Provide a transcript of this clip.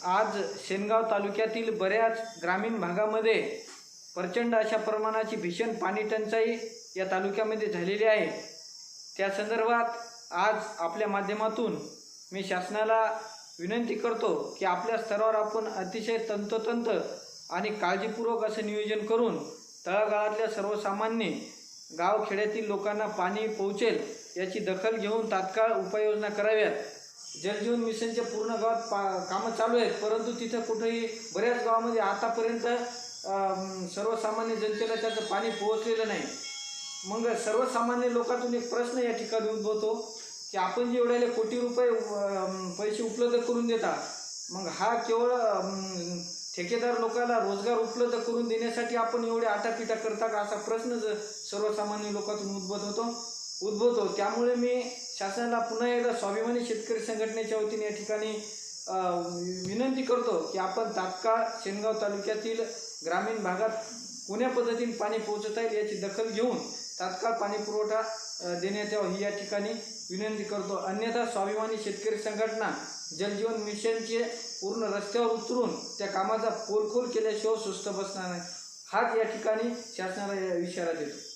आज शेनगाव तालुक्यातील बऱ्याच ग्रामीण भागामध्ये प्रचंड अशा प्रमाणाची भीषण पाणी टंचाई या तालुक्यामध्ये झालेली आहे. त्या संदर्भात आज आपल्या माध्यमातून मी शासनाला विनंती करतो की आपल्या स्तरावर आपण अतिशय तंतोतंत आणि काळजीपूर्वक असं नियोजन करून तळागाळातल्या सर्वसामान्य गावखेड्यातील लोकांना पाणी पोहोचेल याची दखल घेऊन तात्काळ उपाययोजना कराव्यात. जलजीवन मिशनच्या पूर्ण गावात पा कामं चालू आहेत. परंतु तिथं कुठेही बऱ्याच गावामध्ये आतापर्यंत सर्वसामान्य जनतेला त्याचं पाणी पोहोचलेलं नाही. मग सर्वसामान्य लोकातून एक प्रश्न या ठिकाणी उद्भवतो की आपण जे एवढ्याले कोटी रुपये पैसे उपलब्ध करून देता मग हा केवळ ठेकेदार लोकांना रोजगार उपलब्ध करून देण्यासाठी आपण एवढे आटापिटा करता का? असा प्रश्न ज- सर्वसामान्य लोकातून उद्भवत. होतो उद्भवतो त्यामुळे मी शासनाला पुन्हा एकदा स्वाभिमानी शेतकरी संघटनेच्या वतीने या ठिकाणी विनंती करतो की आपण तात्काळ शेनगाव तालुक्यातील ग्रामीण भागात कोण्या पद्धतीने पाणी पोहोचता येईल याची दखल घेऊन तात्काळ पाणी पुरवठा देण्यात यावा ही या ठिकाणी विनंती करतो. अन्यथा स्वाभिमानी शेतकरी संघटना जलजीवन मिशनचे पूर्ण रस्त्यावर उतरून त्या कामाचा पोलखोल केल्याशिवाय सुस्त बसणार नाही. हाच या ठिकाणी शासनाला इशारा देतो.